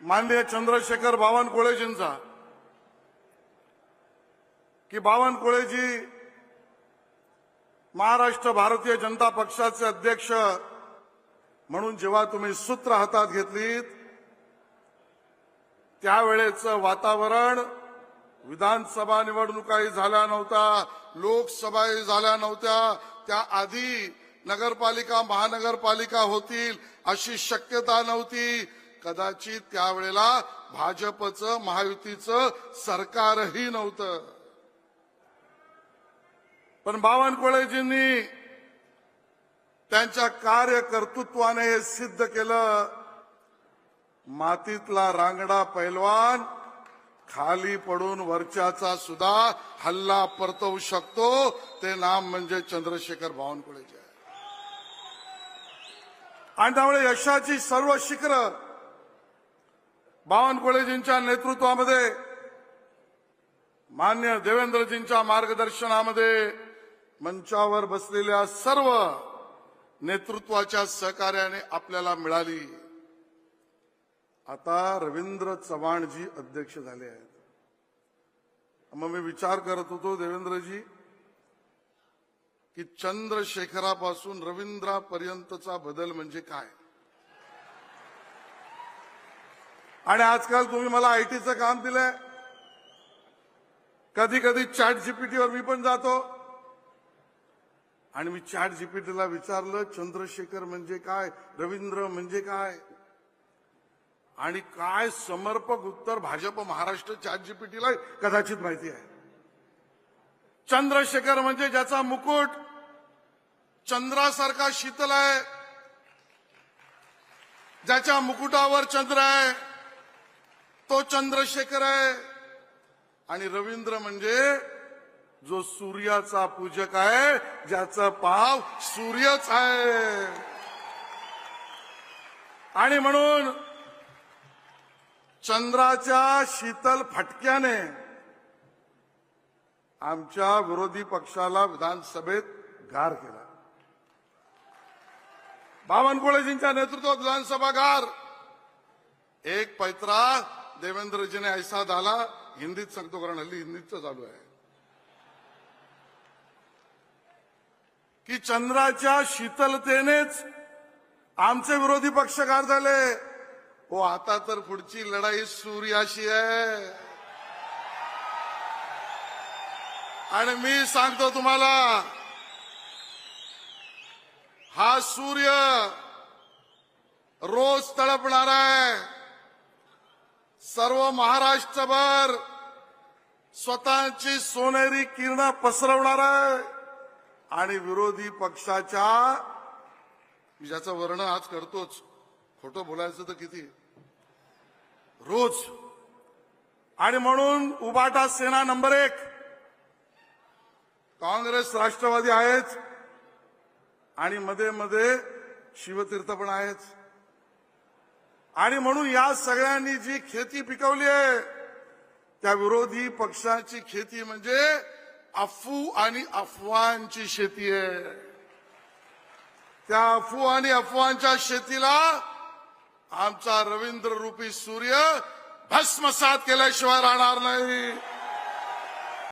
माननीय चंद्रशेखर बावनकुळेजींचा की बावनकुळेजी महाराष्ट्र भारतीय जनता पक्षाचे अध्यक्ष म्हणून जेव्हा तुम्ही सूत्र हातात घेतलीत त्यावेळेचं वातावरण विधानसभा निवडणुकाही झाल्या नव्हत्या लोकसभाही झाल्या नव्हत्या. त्याआधी नगरपालिका महानगरपालिका होतील अशी शक्यता नव्हती. कदाचित त्यावेळेला भाजपचं महायुतीचं सरकारही नव्हतं. पण बावनकुळेजींनी त्यांच्या कार्यकर्तृत्वाने हे सिद्ध केलं. मातीतला रांगडा पैलवान खाली पडून वरच्याचा सुद्धा हल्ला परतवू शकतो. ते नाम म्हणजे चंद्रशेखर बावनकुळेजी आहे. आणि त्यामुळे यशाची सर्व शिखरं बावनकुळेजींच्या नेतृत्वामध्ये मान्य देवेंद्रजींच्या मार्गदर्शनामध्ये मंचावर बसलेल्या सर्व नेतृत्वाच्या सहकार्याने आपल्याला मिळाली. आता रवींद्र चव्हाणजी अध्यक्ष झाले आहेत. मग मी विचार करत होतो देवेंद्रजी की चंद्रशेखरापासून रवींद्रापर्यंतचा बदल म्हणजे काय? आणि आजकाल तुम्ही मला आयटीचं काम दिलंय. कधी कधी चॅट जीपीटीवर मी पण जातो. आणि मी चॅट जीपीटीला विचारलं चंद्रशेखर म्हणजे काय? रवींद्र म्हणजे काय? आणि काय समर्पक उत्तर भाजप महाराष्ट्र चॅट जीपीटीला कदाचित माहिती आहे. चंद्रशेखर म्हणजे ज्याचा मुकुट चंद्रासारखा शीतल आहे. ज्याच्या मुकुटावर चंद्र आहे. तो चंद्रशेखर आहे. आणि रवींद्र म्हणजे जो सूर्याचा पूजक आहे ज्याचं पाव सूर्यच आहे. आणि म्हणून चंद्राच्या शीतल फटक्याने आमच्या विरोधी पक्षाला विधानसभेत गार केला. बावनकुळेजींच्या नेतृत्वात विधानसभा गार. एक पैत्रा देवेंद्रजीने ऐसा झाला हिंदीत सांगतो कारण हल्ली हिंदीच चालू आहे. की चंद्राच्या शीतलतेनेच आमचे विरोधी पक्षकार झाले. हो आता तर पुढची लढाई सूर्याशी आहे. आणि मी सांगतो तुम्हाला हा सूर्य रोज तळपणार आहे. सर्व महाराष्ट्रभर स्वतःची सोनेरी किरण पसरवणार आहे. आणि विरोधी पक्षाच्या मी ज्याचं वर्णन आज करतोच खोटं बोलायचं तर किती? रोज. आणि म्हणून उबाटा सेना नंबर एक. काँग्रेस राष्ट्रवादी आहेच. आणि मध्ये मध्ये शिवतीर्थ पण आहेच. आणि म्हणून या सगळ्यांनी जी खेती पिकवली आहे त्या विरोधी पक्षाची खेती म्हणजे अफू आणि अफवांची शेती आहे. त्या अफू आणि अफवांच्या शेतीला आमचा रवींद्र रूपी सूर्य भस्मसात केल्याशिवाय राहणार नाही.